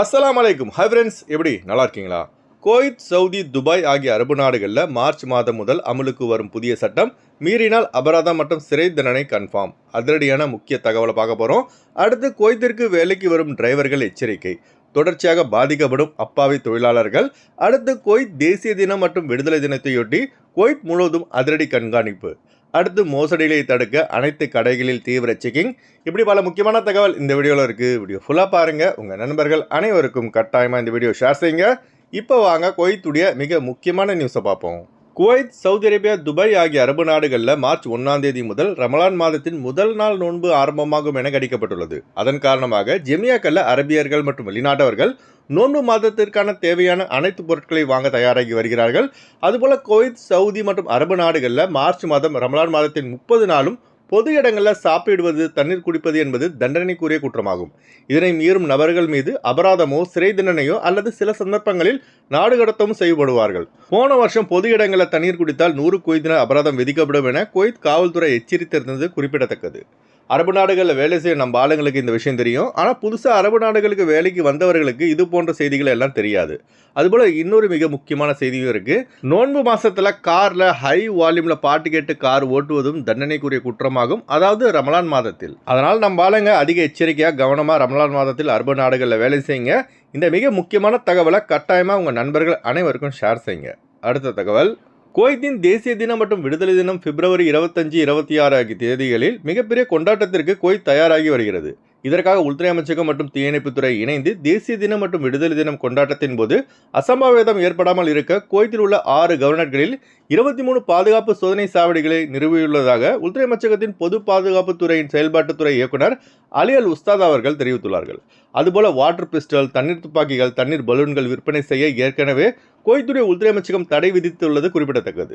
அஸ்லாம் அலைக்கும் hi friends எப்படி? நல்லா இருக்கீங்களா கோயத் சவுதி துபாய் ஆகிய அரபு நாடுகளில் மார்ச் மாதம் முதல் அமலுக்கு வரும் புதிய சட்டம் மீறினால் அபராதம் மற்றும் சிறை தண்டனை கன்ஃபார்ம் அதிரடியான முக்கிய தகவலை பார்க்க போகிறோம் அடுத்து கோயத்திற்கு வேலைக்கு வரும் டிரைவர்கள் எச்சரிக்கை. தொடர்ச்சியாக பாதிக்கப்படும் அப்பாவி தொழிலாளர்கள். அடுத்து கோயத் தேசிய தினம் மற்றும் விடுதலை தினத்தையொட்டி கோயத் முழுவதும் அதிரடி கண்காணிப்பு. அடுத்து மோசடிகளை தடுக்க அனைத்து கடைகளில் தீவிர செக்கிங் இப்படி பல முக்கியமான தகவல் இந்த வீடியோவில் இருக்குது வீடியோ ஃபுல்லாக பாருங்கள் உங்கள் நண்பர்கள் அனைவருக்கும் கட்டாயமாக இந்த வீடியோ ஷேர் செய்யுங்க. இப்போ வாங்க கொய்த்துடைய மிக முக்கியமான நியூஸை பார்ப்போம். குவைத் சவுதி அரேபியா துபாய் ஆகிய அரபு நாடுகளில் மார்ச் ஒன்றாம் தேதி முதல் ரமலான் மாதத்தின் முதல் நாள் நோன்பு ஆரம்பமாகும் என கணிக்கப்பட்டுள்ளது. அதன் காரணமாக ஜெமியாக்கல்ல அரபியர்கள் மற்றும் வெளிநாட்டவர்கள் நோன்பு மாதத்திற்கான தேவையான அனைத்து பொருட்களை வாங்க தயாராகி வருகிறார்கள். அதுபோல குவைத் சவுதி மற்றும் அரபு நாடுகளில் மார்ச் மாதம் ரமலான் மாதத்தின் முப்பது நாளும் பொது இடங்களில் சாப்பிடுவது தண்ணீர் குடிப்பது என்பது தண்டனைக்குரிய குற்றமாகும். இதனை மீறும் நபர்கள் மீது அபராதமோ சிறை தண்டனையோ அல்லது சில சந்தர்ப்பங்களில் நாடு கடத்தவும் செய்யப்படுவார்கள். போன வருஷம் பொது இடங்களில் தண்ணீர் குடித்தால் நூறு குவைத்தின அபராதம் விதிக்கப்படும் என குவைத் காவல்துறை எச்சரித்திருந்தது குறிப்பிடத்தக்கது. அரபு நாடுகளில் வேலை செய்ய நம்ம ஆளுங்களுக்கு இந்த விஷயம் தெரியும். ஆனால் புதுசாக அரபு நாடுகளுக்கு வேலைக்கு வந்தவர்களுக்கு இது போன்ற செய்திகள் எல்லாம் தெரியாது. அதுபோல் இன்னொரு மிக முக்கியமான செய்தியும் இருக்குது நோன்பு மாதத்தில் காரில் ஹை வால்யூமில் பாட்டு கேட்டு கார் ஓட்டுவதும் தண்டனைக்குரிய குற்றமாகும். அதாவது ரமலான் மாதத்தில். அதனால் நம்ம ஆளுங்க அதிக எச்சரிக்கையாக கவனமாக ரமலான் மாதத்தில் அரபு நாடுகளில் வேலை செய்யுங்க. இந்த மிக முக்கியமான தகவலை கட்டாயமாக உங்கள் நண்பர்கள் அனைவருக்கும் ஷேர் செய்யுங்க. அடுத்த தகவல். குவைத்தின் தேசிய தினம் மற்றும் விடுதலை தினம் பிப்ரவரி இருபத்தஞ்சு இருபத்தி ஆறு ஆகிய தேதிகளில் மிகப்பெரிய கொண்டாட்டத்திற்கு குவைத் தயாராகி வருகிறது. இதற்காக உள்துறை அமைச்சகம் மற்றும் தீயணைப்புத்துறை இணைந்து தேசிய தினம் மற்றும் விடுதலை தினம் கொண்டாட்டத்தின் போது அசம்பாவிதம் ஏற்படாமல் இருக்க குவைத்தில் உள்ள ஆறு கவர்னர்களில் இருபத்தி மூணு பாதுகாப்பு சோதனை சாவடிகளை நிறுவியுள்ளதாக உள்துறை அமைச்சகத்தின் பொது பாதுகாப்பு துறையின் செயல்பாட்டுத்துறை இயக்குனர் அலி அல் உஸ்தாத் அவர்கள் தெரிவித்துள்ளார்கள். அதுபோல வாட்டர் பிஸ்டல் தண்ணீர் துப்பாக்கிகள் தண்ணீர் பலூன்கள் விற்பனை செய்ய ஏற்கனவே கோய்த்துடைய உள்துறை அமைச்சகம் தடை விதித்துள்ளது குறிப்பிடத்தக்கது.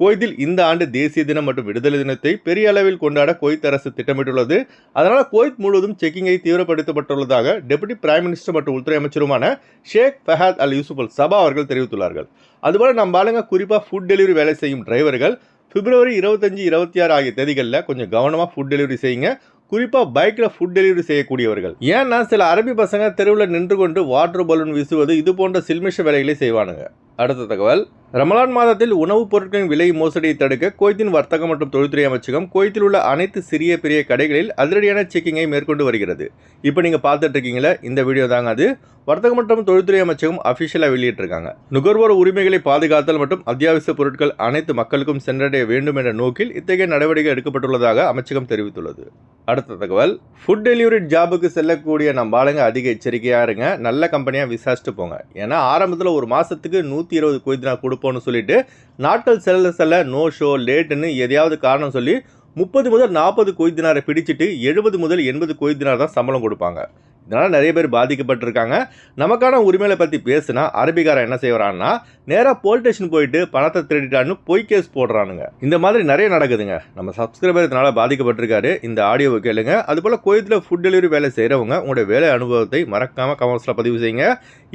குவைத்தில் இந்த ஆண்டு தேசிய தினம் மற்றும் விடுதலை தினத்தை பெரிய அளவில் கொண்டாட கோய்த் அரசு திட்டமிட்டுள்ளது. அதனால் கோய்த் முழுவதும் செக்கிங்கை தீவிரப்படுத்தப்பட்டுள்ளதாக டெபுட்டி பிரைம் மினிஸ்டர் மற்றும் உள்துறை அமைச்சருமான ஷேக் ஃபஹாத் அல் யூசுப் அல் சபா அவர்கள் தெரிவித்துள்ளார்கள். அதுபோல் நம்ம ஆளுங்க குறிப்பாக ஃபுட் டெலிவரி வேலை செய்யும் டிரைவர்கள் பிப்ரவரி இருபத்தஞ்சி இருபத்தி ஆறு ஆகிய தேதிகளில் கொஞ்சம் கவனமாக ஃபுட் டெலிவரி செய்யுங்க. குறிப்பாக பைக்கில் ஃபுட் டெலிவரி செய்யக்கூடியவர்கள். ஏன்னா சில அரபி பசங்க தெருவில் நின்று கொண்டு வாட்டர் பலூன் வீசுவது இது போன்ற சில்மிஷ வேலைகளை செய்வானுங்க. அடுத்த தகவல். ரமலான் மாதத்தில் உணவுப் பொருட்களின் விலை மோசடியை தடுக்க குவைத்தின் வர்த்தகம் மற்றும் தொழில்துறை அமைச்சகம் குவைத்தில் உள்ள அனைத்து சிறிய பெரிய கடைகளில் அதிரடியான செக்கிங்கை மேற்கொண்டு வருகிறது. இப்போ நீங்கள் பார்த்துட்டு இருக்கீங்களா இந்த வீடியோ தாங்க அது. வர்த்தகம் மற்றும் தொழில்துறை அமைச்சகம் அஃபிஷியலாக வெளியிட்டிருக்காங்க. நுகர்வோர் உரிமைகளை பாதுகாத்தல் மற்றும் அத்தியாவசிய பொருட்கள் அனைத்து மக்களுக்கும் சென்றடைய வேண்டும் என்ற நோக்கில் இத்தகைய நடவடிக்கை எடுக்கப்பட்டுள்ளதாக அமைச்சகம் தெரிவித்துள்ளது. அடுத்த தகவல். ஃபுட் டெலிவரி ஜாபுக்கு செல்லக்கூடிய நம்ம ஆளுங்க அதிக எச்சரிக்கையாக இருங்க. நல்ல கம்பெனியாக விசாரிச்சுட்டு போங்க. ஏன்னா ஆரம்பத்தில் ஒரு மாதத்துக்கு நூற்றி நூற்றி இருபது கொய்தினா கொடுப்போம்னு சொல்லிட்டு நாட்கள் செல்ல செல்ல நோ ஷோ லேட்டுன்னு எதையாவது காரணம் சொல்லி முப்பது முதல் நாற்பது கொய்தினாரை பிடிச்சிட்டு எழுபது முதல் எண்பது கொய்தினார் தான் சம்பளம் கொடுப்பாங்க. இதனால் நிறைய பேர் பாதிக்கப்பட்டிருக்காங்க. நமக்கான உரிமைகளை பற்றி பேசுனா அரபிக்காரன் என்ன செய்கிறான்னா நேராக போலீஸ் ஸ்டேஷன் போயிட்டு பணத்தை திருடிட்டான்னு பொய் கேஸ் போடுறானுங்க. இந்த மாதிரி நிறைய நடக்குதுங்க. நம்ம சப்ஸ்கிரைபர் இதனால் பாதிக்கப்பட்டிருக்காரு. இந்த ஆடியோவை கேளுங்க. அதுபோல் கோயத்தில் ஃபுட் டெலிவரி வேலை செய்கிறவங்க உங்களுடைய வேலை அனுபவத்தை மறக்காமல் கமெண்ட்ஸில் பதிவு செய்யுங்க.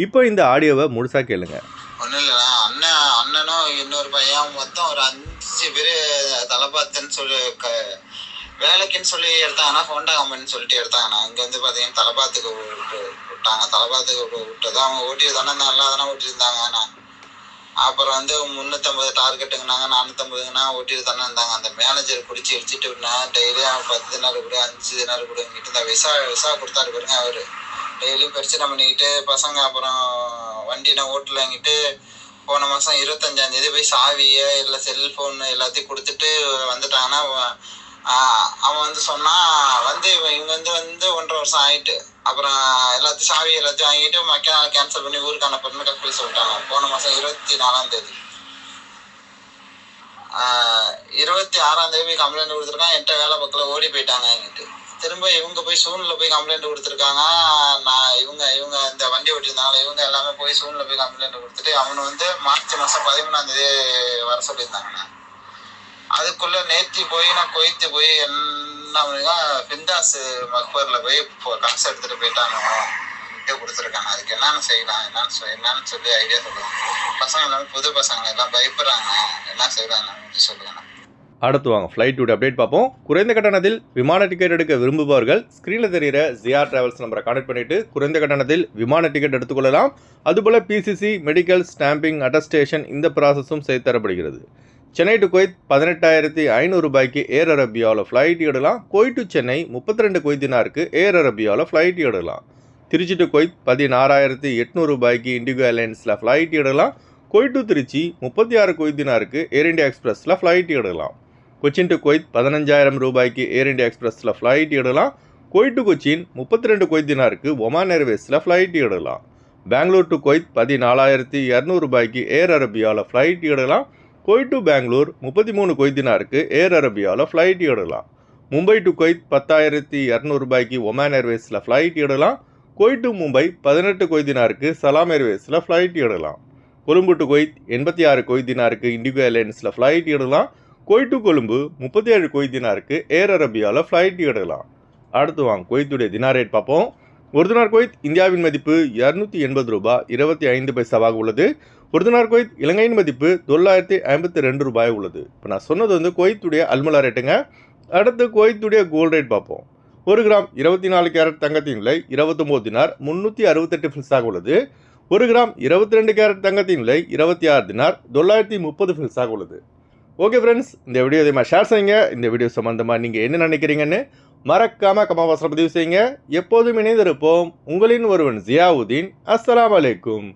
இப்போ இந்த ஆடியோவை முழுசாக கேளுங்க. ஒன்றும் இல்லைண்ணா அண்ணன் அண்ணனும் இன்னொரு பையன் மொத்தம் ஒரு அஞ்சு பேர் தலபாத்துன்னு சொல்லி வேலைக்குன்னு சொல்லி எடுத்தாங்கன்னா ஹோண்டா கம்பெனின்னு சொல்லிட்டு எடுத்தாங்கண்ணா இங்கே வந்து பார்த்தீங்கன்னா தலபாத்துக்கு விட்டு விட்டாங்க. தலபாத்துக்கு விட்டு விட்டது. அவங்க ஓட்டி தானே நல்லா தானே ஓட்டியிருந்தாங்க. நான் அப்புறம் வந்து முந்நூற்றம்பது டார்கெட்டுங்கனாங்க நானூற்றம்பதுங்கன்னா ஓட்டிட்டு தானே இருந்தாங்க. அந்த மேனேஜர் பிடிச்சி இடிச்சிட்டு விட்டா டெய்லி பத்து தினார் கொடு அஞ்சு தினார் கொடுங்கிட்டு இந்த விசா விசா கொடுத்தாரு பாருங்க அவர். டெய்லியும் பிரச்சனை பண்ணிக்கிட்டு பசங்க அப்புறம் வண்டினா ஓட்டலங்கிட்டு போன மாதம் இருபத்தஞ்சாம் தேதி போய் சாவியை இல்லை செல்ஃபோன் எல்லாத்தையும் கொடுத்துட்டு வந்துட்டாங்கன்னா அவன் அவன் வந்து சொன்னான் வந்து இவன் இவங்க வந்து வந்து ஒன்றரை வருஷம் ஆயிட்டு அப்புறம் எல்லாத்தையும் சாவி எல்லாத்தையும் வாங்கிட்டு மக்கள் நாள் கேன்சல் பண்ணி ஊருக்கு அனுப்புறேன்னு கப்பல் சொல்லிட்டாங்க. போன மாதம் இருபத்தி நாலாம் தேதி. இருபத்தி ஆறாம் தேதி கம்ப்ளைண்ட் கொடுத்துருக்கான். என்கிட்ட வேலை பக்கத்தில் ஓடி போயிட்டாங்க என்கிட்ட. திரும்ப இவங்க போய் சூனில் போய் கம்ப்ளைண்ட் கொடுத்துருக்காங்க. நான் இவங்க இவங்க இந்த வண்டி ஓட்டியிருந்தாங்களே இவங்க எல்லாமே போய் சூனில் போய் கம்ப்ளைண்ட் கொடுத்துட்டு அவனை வந்து மார்ச் மாதம் பதிமூணாம் தேதி வர சொல்லியிருந்தாங்கண்ணா அதுக்குள்ள நேத்தி போய் நான் கொய்த்து போய் என்ன பண்ணுங்க பிந்தாஸ் மக்பர்ல போய் காசு எடுத்துட்டு போயிட்டாங்க. கொடுத்துருக்காங்க. அதுக்கு என்னன்னு செய்யலாம் என்னன்னு சொல்லி என்னன்னு சொல்லி ஐடியா சொல்லுவாங்க. பசங்க எல்லாம் புது பசங்க எல்லாம் பயப்படுறாங்க. என்ன செய்யலாம் சொல்லுங்க. அடுத்து வாங்க ஃப்ளைட்டோட அப்டேட் பார்ப்போம். குறைந்த கட்டணத்தில் விமான டிக்கெட் எடுக்க விரும்புபவர்கள் ஸ்க்ரீனில் தெரிகிற ஜிஆர் டிராவல்ஸ் நம்பரை கான்டெக்ட் பண்ணிவிட்டு குறைந்த கட்டணத்தில் விமான டிக்கெட் எடுத்துக்கொள்ளலாம். அதுபோல் பிசிசி மெடிக்கல் ஸ்டாம்பிங் அட்டஸ்டேஷன் இந்த ப்ராசஸும் செய்து தரப்படுகிறது. சென்னை டு குவைத் பதினெட்டாயிரத்தி ஐநூறு ரூபாய்க்கு ஏர் அரபியாவில் ஃப்ளைட் இடலாம் குவைத் டு சென்னை முப்பத்தி ரெண்டு குவைத்தினாருக்கு ஏர் அரபியாவில் ஃப்ளைட் இடலாம் திருச்சி டு குவைத் பதினாறாயிரத்தி எட்நூறு ரூபாய்க்கு இண்டிகோ ஏர்லைன்ஸில் ஃப்ளைட் இடலாம் குவைத் டு திருச்சி முப்பத்தி ஆறு குவைத்தினாருக்கு ஏர் இண்டியா எக்ஸ்பிரஸில் ஃப்ளைட் எடுக்கலாம். கொச்சின் டு குவைத் பதினஞ்சாயிரம் ரூபாய்க்கு ஏர் இண்டியா எக்ஸ்பிரஸில் ஃப்ளைட் இடலாம் குவைத் டு கொச்சின் முப்பத்தி ரெண்டு குவைத்தினாருக்கு ஒமான் ஏர்வேஸில் ஃப்ளைட் எடுக்கலாம். பெங்களூர் டு குவைத் பதினாலாயிரத்தி இரநூறுபாய்க்கு ஏர் அரபியாவில் ஃப்ளைட் எடுக்கலாம். குவைத் டு பெங்களூர் முப்பத்தி மூணு கொய்தினாருக்கு ஏர் அரபியாவில் ஃப்ளைட் எடுக்கலாம். மும்பை டு கொய்த் பத்தாயிரத்தி இரநூறுபாய்க்கு ஒமேன் ஒமான் ஏர்வேஸில் ஃப்ளைட் எடுக்கலாம். குவைத் டு மும்பை பதினெட்டு கொய்தினாருக்கு சலாம் ஏர்வேஸில் ஃப்ளைட் எடுக்கலாம். கொழும்பு டு கொய்த் எண்பத்தி ஆறு கொய்தினாருக்கு இண்டிகோ ஏர்லைன்ஸில் ஃப்ளைட் எடுக்கலாம். குவைத் டு கொழும்பு முப்பத்தி ஏழு கொய்தினாருக்கு ஏர் அரபியாவில் ஃப்ளைட் எடுக்கலாம். அடுத்து வாங்க கொய்த்துடைய தினார் ரேட் பார்ப்போம். ஒரு தினார் கொய்த் இந்தியாவின் மதிப்பு இரநூத்தி எண்பது ரூபாய் இருபத்தி ஐந்து பைசாவாக உள்ளது. ஒரு தினார் குவைத் இலங்கையின் மதிப்பு தொள்ளாயிரத்தி ஐம்பத்தி ரெண்டு ரூபாய் உள்ளது. இப்போ நான் சொன்னது வந்து குவைத்துடைய அல்மலா ரேட்டுங்க அடுத்து குவைத்துடைய கோல்டு ரேட் பார்ப்போம். ஒரு கிராம் இருபத்தி நாலு கேரட் தங்கத்தின் விலை இருபத்தொம்போது தினார் முந்நூற்றி அறுபத்தெட்டு ஃபில்ஸாக உள்ளது. ஒரு கிராம் இருபத்தி ரெண்டு கேரட் தங்கத்தின் விலை இருபத்தி ஆறு தினார் தொள்ளாயிரத்தி முப்பது ஃபில்ஸாக உள்ளது. ஓகே ஃப்ரெண்ட்ஸ் இந்த வீடியோ இதே ஷேர் செய்யுங்க. இந்த வீடியோ சம்மந்தமாக நீங்கள் என்ன நினைக்கிறீங்கன்னு மறக்காமல் கமாவாசனம் பதிவு செய்யுங்க. எப்போதும் இணைந்திருப்போம். உங்களின் ஒருவன் ஜியாவுதீன். அஸ்லாம் வலைக்கும்